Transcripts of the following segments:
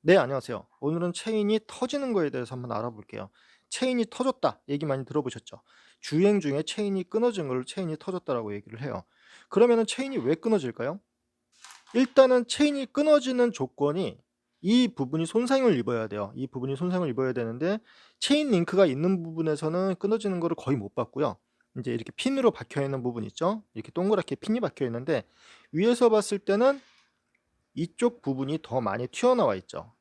네, 안녕하세요. 오늘은 체인이 터지는 거에 대해서 한번 알아볼게요. 체인이 터졌다 얘기 많이 들어보셨죠? 주행 중에 체인이 끊어진 걸 체인이 터졌다라고 얘기를 해요. 그러면은 체인이 왜 끊어질까요? 일단은 체인이 끊어지는 조건이 이 부분이 손상을 입어야 돼요. 이 부분이 손상을 입어야 되는데 체인 링크가 있는 부분에서는 끊어지는 거를 거의 못 봤고요. 이제 이렇게 핀으로 박혀 있는 부분 있죠? 이렇게 동그랗게 핀이 박혀 있는데 위에서 봤을 때는 이쪽 부분이 더 많이 튀어나와 있죠.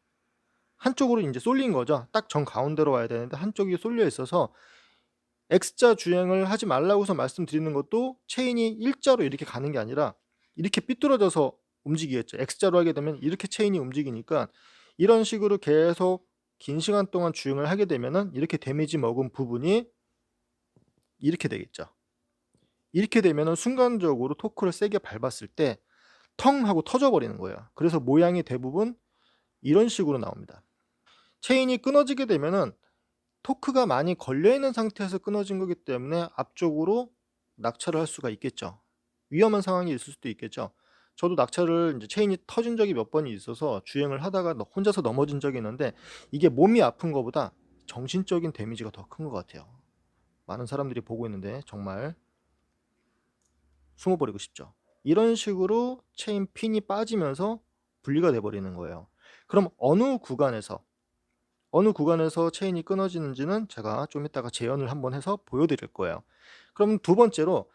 한쪽으로 이제 쏠린 거죠. 딱 정 가운데로 와야 되는데 한쪽이 쏠려 있어서 X자 주행을 하지 말라고서 말씀드리는 것도 체인이 일자로 이렇게 가는 게 아니라 이렇게 삐뚤어져서 움직이겠죠. X자로 하게 되면 이렇게 체인이 움직이니까 이런 식으로 계속 긴 시간 동안 주행을 하게 되면은 이렇게 데미지 먹은 부분이 이렇게 되겠죠. 이렇게 되면은 순간적으로 토크를 세게 밟았을 때 텅 하고 터져 버리는 거예요. 그래서 모양이 대부분 이런 식으로 나옵니다. 체인이 끊어지게 되면은 토크가 많이 걸려 있는 상태에서 끊어진 거기 때문에 앞쪽으로 낙차를 할 수가 있겠죠. 위험한 상황이 있을 수도 있겠죠. 저도 낙차를 이제 체인이 터진 적이 몇 번이 있어서 주행을 하다가 너- 혼자서 넘어진 적이 있는데 이게 몸이 아픈 것보다 정신적인 데미지가 더 큰 것 같아요. 많은 사람들이 보고 있는데 정말 숨어버리고 싶죠. 이런 식으로 체인 핀이 빠지면서 분리가 돼버리는 거예요. 그럼 어느 구간에서 어느 구간에서 체인이 끊어지는지는 제가 좀 이따가 재현을 한번 해서 보여드릴 거예요. 그럼 두 번째로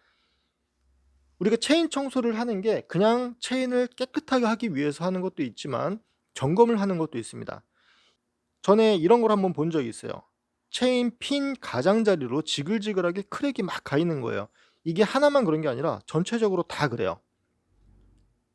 우리가 체인 청소를 하는 게 그냥 체인을 깨끗하게 하기 위해서 하는 것도 있지만 점검을 하는 것도 있습니다. 전에 이런 걸 한번 본 적이 있어요. 체인 핀 가장자리로 지글지글하게 크랙이 막 가 있는 거예요. 이게 하나만 그런 게 아니라 전체적으로 다 그래요.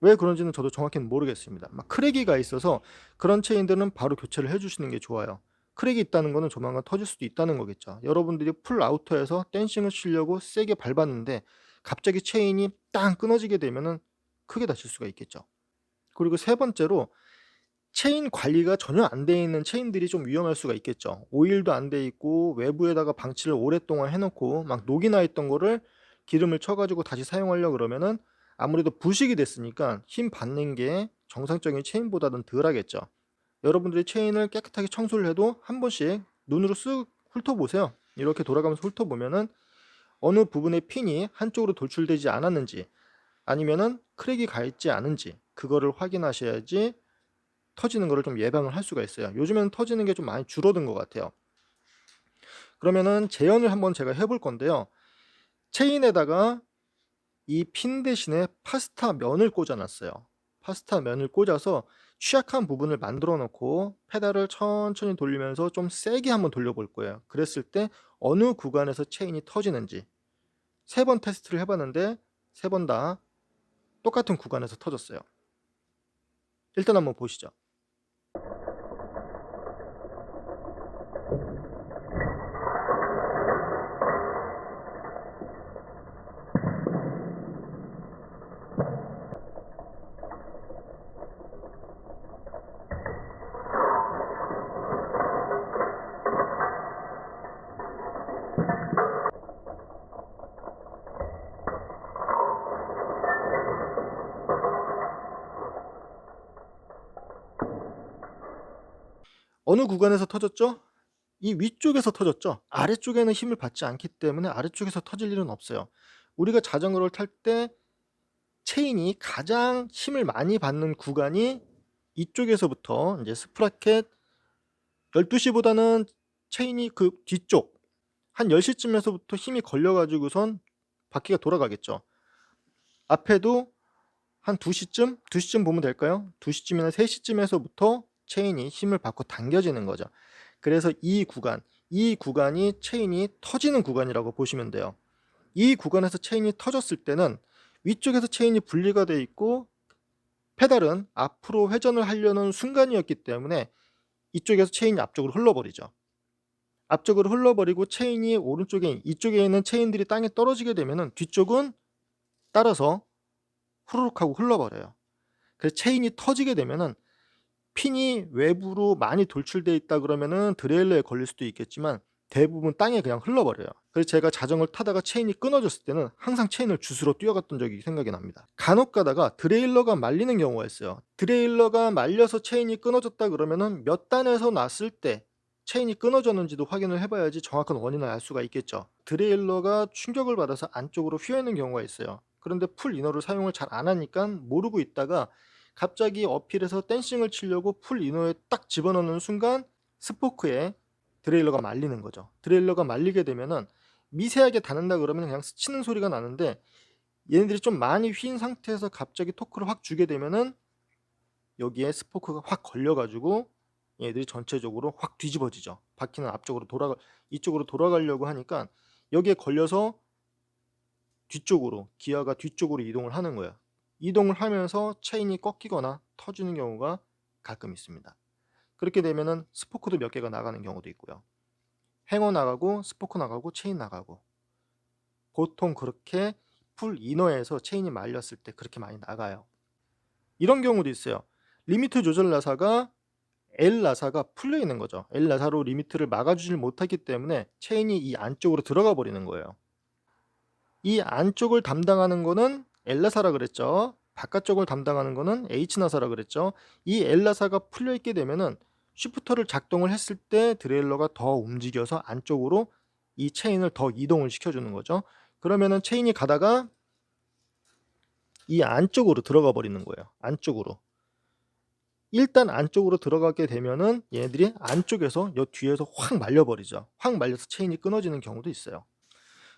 왜 그런지는 저도 정확히는 모르겠습니다. 막 크랙이 가 있어서 그런 체인들은 바로 교체를 해주시는 게 좋아요. 크랙이 있다는 거는 조만간 터질 수도 있다는 거겠죠. 여러분들이 풀 아우터에서 댄싱을 치려고 세게 밟았는데 갑자기 체인이 땅 끊어지게 되면은 크게 다칠 수가 있겠죠. 그리고 세 번째로 체인 관리가 전혀 안 돼 있는 체인들이 좀 위험할 수가 있겠죠. 오일도 안 돼 있고 외부에다가 방치를 오랫동안 해놓고 막 녹이 나 있던 거를 기름을 쳐가지고 다시 사용하려 그러면은 아무래도 부식이 됐으니까 힘 받는 게 정상적인 체인보다는 덜 하겠죠. 여러분들이 체인을 깨끗하게 청소를 해도 한 번씩 눈으로 쓱 훑어보세요. 이렇게 돌아가면서 훑어보면은 어느 부분의 핀이 한쪽으로 돌출되지 않았는지 아니면은 크랙이 가 있지 않은지 그거를 확인하셔야지 터지는 거를 좀 예방을 할 수가 있어요. 요즘에는 터지는 게 좀 많이 줄어든 것 같아요. 그러면은 재현을 한번 제가 해볼 건데요. 체인에다가 이 핀 대신에 파스타 면을 꽂아놨어요. 파스타 면을 꽂아서 취약한 부분을 만들어 놓고 페달을 천천히 돌리면서 좀 세게 한번 돌려볼 거예요. 그랬을 때 어느 구간에서 체인이 터지는지 세 번 테스트를 해봤는데 세 번 다 똑같은 구간에서 터졌어요. 일단 한번 보시죠. 어느 구간에서 터졌죠? 이 위쪽에서 터졌죠. 아래쪽에는 힘을 받지 않기 때문에 아래쪽에서 터질 일은 없어요. 우리가 자전거를 탈 때 체인이 가장 힘을 많이 받는 구간이 이쪽에서부터 이제 스프라켓 12시보다는 체인이 그 뒤쪽 한 10시쯤에서부터 힘이 걸려 가지고선 바퀴가 돌아가겠죠. 앞에도 한 2시쯤? 2시쯤 보면 될까요? 2시쯤이나 3시쯤에서부터 체인이 힘을 받고 당겨지는 거죠. 그래서 이 구간, 이 구간이 체인이 터지는 구간이라고 보시면 돼요. 이 구간에서 체인이 터졌을 때는 위쪽에서 체인이 분리가 돼 있고 페달은 앞으로 회전을 하려는 순간이었기 때문에 이쪽에서 체인이 앞쪽으로 흘러버리죠. 앞쪽으로 흘러버리고 체인이 오른쪽에 이쪽에 있는 체인들이 땅에 떨어지게 되면은 뒤쪽은 따라서 후루룩 하고 흘러버려요. 그래서 체인이 터지게 되면은 핀이 외부로 많이 돌출돼 있다 그러면은 드레일러에 걸릴 수도 있겠지만 대부분 땅에 그냥 흘러버려요. 그래서 제가 자전거를 타다가 체인이 끊어졌을 때는 항상 체인을 주스러 뛰어갔던 적이 생각이 납니다. 간혹 가다가 드레일러가 말리는 경우가 있어요. 드레일러가 말려서 체인이 끊어졌다 그러면은 몇 단에서 났을 때 체인이 끊어졌는지도 확인을 해봐야지 정확한 원인을 알 수가 있겠죠. 드레일러가 충격을 받아서 안쪽으로 휘어있는 경우가 있어요. 그런데 풀 이너를 사용을 잘 안 하니까 모르고 있다가 갑자기 어필해서 댄싱을 치려고 풀 이너에 딱 집어넣는 순간 스포크에 드레일러가 말리는 거죠. 드레일러가 말리게 되면은 미세하게 닿는다 그러면 그냥 스치는 소리가 나는데 얘네들이 좀 많이 휜 상태에서 갑자기 토크를 확 주게 되면은 여기에 스포크가 확 걸려가지고 얘들이 전체적으로 확 뒤집어지죠. 바퀴는 앞쪽으로 돌아가 이쪽으로 돌아가려고 하니까 여기에 걸려서 뒤쪽으로 기아가 뒤쪽으로 이동을 하는 거예요. 이동을 하면서 체인이 꺾이거나 터지는 경우가 가끔 있습니다. 그렇게 되면은 스포크도 몇 개가 나가는 경우도 있고요. 행어 나가고 스포크 나가고 체인 나가고 보통 그렇게 풀 이너에서 체인이 말렸을 때 그렇게 많이 나가요. 이런 경우도 있어요. 리미트 조절 나사가 L 나사가 풀려 있는 거죠. L 나사로 리미트를 막아주질 못하기 때문에 체인이 이 안쪽으로 들어가 버리는 거예요. 이 안쪽을 담당하는 거는 L 나사라 그랬죠. 바깥쪽을 담당하는 거는 H 나사라 그랬죠. 이 L 나사가 풀려 있게 되면은 쉬프터를 작동을 했을 때 드레일러가 더 움직여서 안쪽으로 이 체인을 더 이동을 시켜주는 거죠. 그러면은 체인이 가다가 이 안쪽으로 들어가 버리는 거예요. 안쪽으로. 일단 안쪽으로 들어가게 되면은 얘네들이 안쪽에서 여 뒤에서 확 말려버리죠. 확 말려서 체인이 끊어지는 경우도 있어요.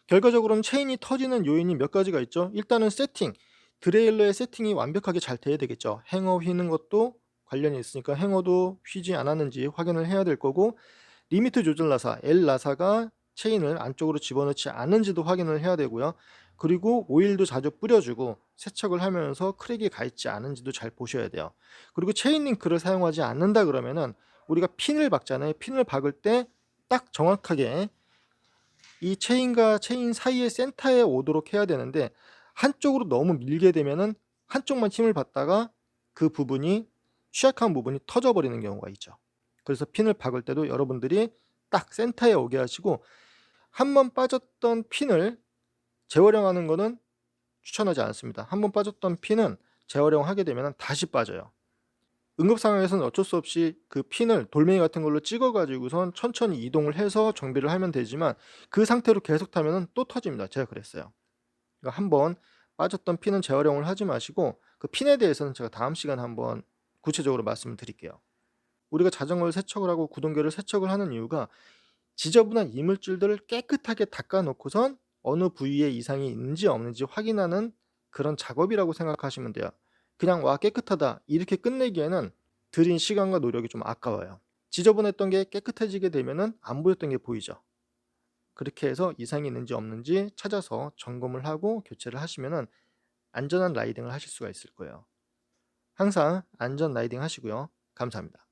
결과적으로는 체인이 터지는 요인이 몇 가지가 있죠. 일단은 세팅, 드레일러의 세팅이 완벽하게 잘 돼야 되겠죠. 행어 휘는 것도 관련이 있으니까 행어도 휘지 않았는지 확인을 해야 될 거고 리미트 조절 나사, L 나사가 체인을 안쪽으로 집어넣지 않은지도 확인을 해야 되고요. 그리고 오일도 자주 뿌려주고 세척을 하면서 크랙이 가 있지 않은지도 잘 보셔야 돼요. 그리고 체인 링크를 사용하지 않는다 그러면은 우리가 핀을 박잖아요. 핀을 박을 때 딱 정확하게 이 체인과 체인 사이의 센터에 오도록 해야 되는데 한쪽으로 너무 밀게 되면은 한쪽만 힘을 받다가 그 부분이 취약한 부분이 터져버리는 경우가 있죠. 그래서 핀을 박을 때도 여러분들이 딱 센터에 오게 하시고 한 번 빠졌던 핀을 재활용하는 거는 추천하지 않습니다. 한 번 빠졌던 핀은 재활용하게 되면 다시 빠져요. 응급 상황에서는 어쩔 수 없이 그 핀을 돌멩이 같은 걸로 찍어 가지고선 천천히 이동을 해서 정비를 하면 되지만 그 상태로 계속 타면은 또 터집니다. 제가 그랬어요. 그러니까 한번 빠졌던 핀은 재활용을 하지 마시고 그 핀에 대해서는 제가 다음 시간에 한번 구체적으로 말씀을 드릴게요. 우리가 자전거를 세척을 하고 구동계를 세척을 하는 이유가 지저분한 이물질들을 깨끗하게 닦아 놓고선 어느 부위에 이상이 있는지 없는지 확인하는 그런 작업이라고 생각하시면 돼요. 그냥 와 깨끗하다 이렇게 끝내기에는 들인 시간과 노력이 좀 아까워요. 지저분했던 게 깨끗해지게 되면은 안 보였던 게 보이죠. 그렇게 해서 이상이 있는지 없는지 찾아서 점검을 하고 교체를 하시면은 안전한 라이딩을 하실 수가 있을 거예요. 항상 안전 라이딩 하시고요. 감사합니다.